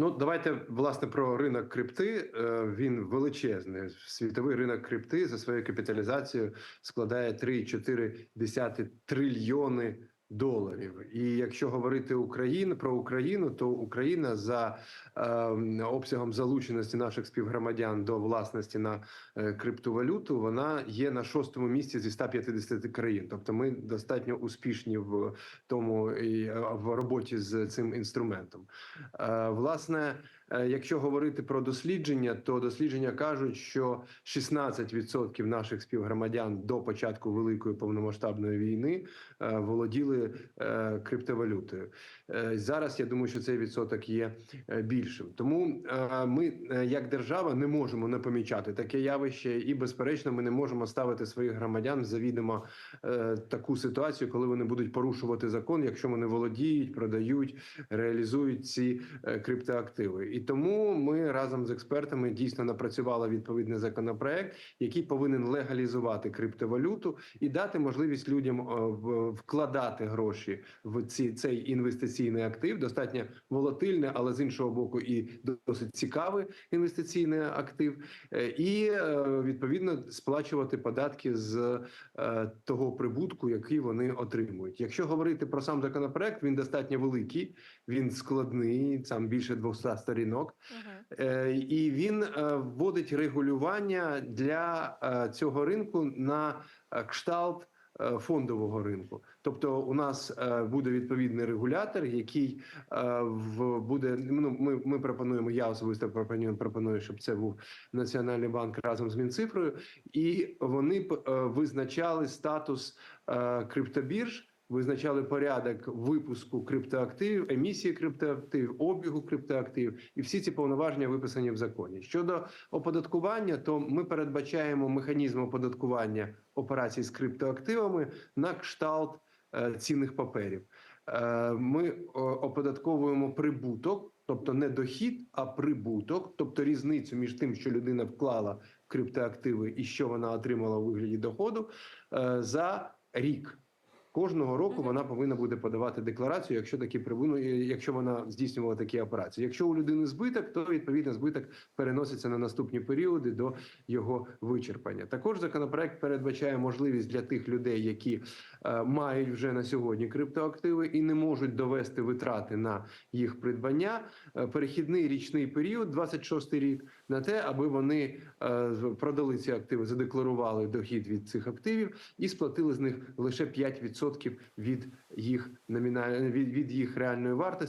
Ну, давайте власне про ринок крипти. Е, Він величезний. Світовий ринок крипти за своєю капіталізацією складає 3,4 трильйони доларів. І якщо говорити Україн про Україну, то Україна за е, обсягом залученості наших співгромадян до власності на е, криптовалюту, вона є на шостому місці зі 150 країн. Тобто, ми достатньо успішні в тому і е, в роботі з цим інструментом. Е, Власне, якщо говорити про дослідження, то дослідження кажуть, що 16% наших співгромадян до початку великої повномасштабної війни е, володіли е, криптовалютою. Е, Зараз я думаю, що цей відсоток є е, більшим. Тому е, ми, е, як держава, не можемо не помічати таке явище, і безперечно, ми не можемо ставити своїх громадян завідомо е, таку ситуацію, коли вони будуть порушувати закон, якщо вони володіють, продають, реалізують ці е, криптоактиви. Тому ми разом з експертами дійсно напрацювали відповідний законопроект, який повинен легалізувати криптовалюту і дати можливість людям е, вкладати гроші в ці цей інвестиційний актив. Достатньо волатильне, але з іншого боку, і досить цікавий інвестиційний актив, Е, і е, відповідно сплачувати податки з того прибутку, який вони отримують. Якщо говорити про сам законопроект, він достатньо великий, він складний, там більше 200 сторінок. Мгм. Е, і він е, вводить регулювання для е, цього ринку на кшталт фондового ринку. Тобто, у нас буде відповідний регулятор, який в буде. Ну ми, ми пропонуємо. Я особисто пропоную, пропоную, щоб це був Національний банк разом з Мінцифрою, і вони визначали статус криптобірж. Визначали порядок випуску криптоактивів, емісії криптоактивів, обігу криптоактивів, і всі ці повноваження виписані в законі. Щодо оподаткування, то ми передбачаємо механізм оподаткування операцій з криптоактивами на кшталт е, цінних паперів. Е, ми оподатковуємо прибуток, тобто не дохід, а прибуток, тобто різницю між тим, що людина вклала криптоактиви і що вона отримала у вигляді доходу е, за рік. Кожного року вона повинна буде подавати декларацію, якщо такі прибуну, якщо вона здійснювала такі операції. Якщо у людини збиток, то відповідно збиток переноситься на наступні періоди до його вичерпання. Також законопроект передбачає можливість для тих людей, які е, мають вже на сьогодні криптоактиви і не можуть довести витрати на їх придбання. е, перехідний річний період, 26 рік, на те, аби вони е, продали ці активи, задекларували дохід від цих активів і сплатили з них лише 5% від їх номінальної від, від їх реальної вартості.